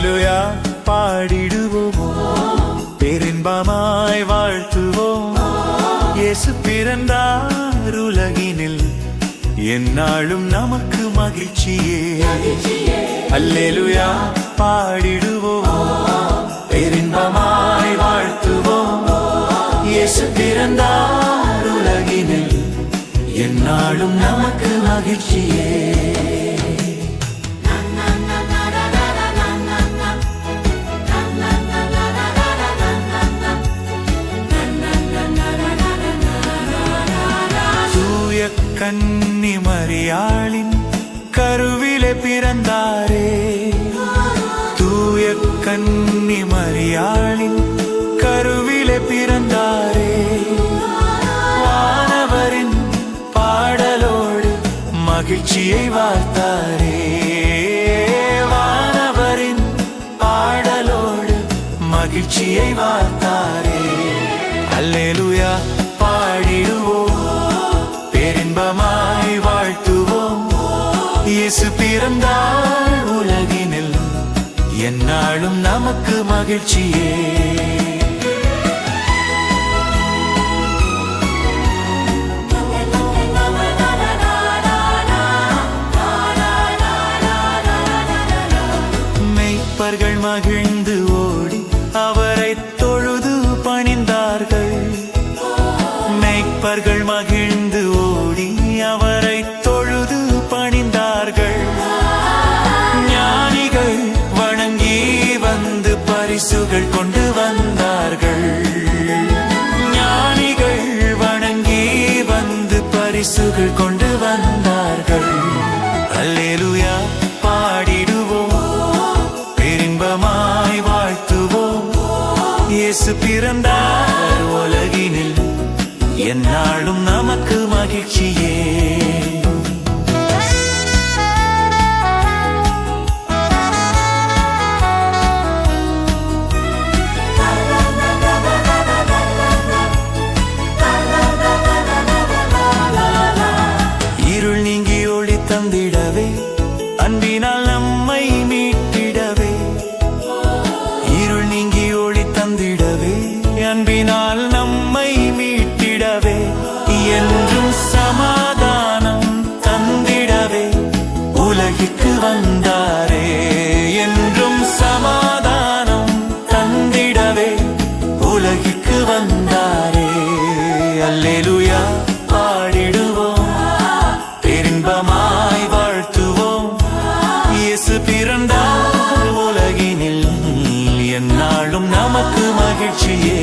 அல்லேலுயா பாடிடுவோம்? பெரும்பமாய் வாழ்த்துவோம். இயேசு பிறந்தார் உலகினில் என்னாலும் நமக்கு மகிழ்ச்சியே. அல்லேலுயா பாடிடுவோம்? பெரும்பமாய் வாழ்த்துவோம். இயேசு பிறந்தார் உலகினில் என்னாலும் நமக்கு மகிழ்ச்சியே. கன்னி மரியாளின் கருவிலே பிறந்தாரே. தூய கன்னி மரியாளின் கருவிலே பிறந்தாரே. வானவரின் பாடலோடு மகிழ்ச்சியை வார்த்தாரே. வானவரின் பாடலோடு மகிழ்ச்சியை வார்த்தாரே. அல்லேலுயா. இன்பமாய் வாழ்த்துவோம். இயேசு பிறந்தாள் உலகினில். என்னாலும் நமக்கு மகிழ்ச்சியே. மெய்ப்பர்கள் மகிழ்ந்து ஓடி அவரை தொழுது பணிந்தார்கள். மெய்ப்பர்கள் மகிழ்ந்து மீட்டவே அன்பினால் நம்மை மீட்டிடவே. இருள் நீங்கி ஒளி தந்திடவே அன்பினால் நம்மை மீட்டிடவே. என்றும் சமாதானம் தந்திடவே உலகிற்கு வந்தாரே. என்றும் சமாதானம் தந்திடவே உலகிற்கு வந்த எந்நாளும் நமக்கு மகிழ்ச்சியே.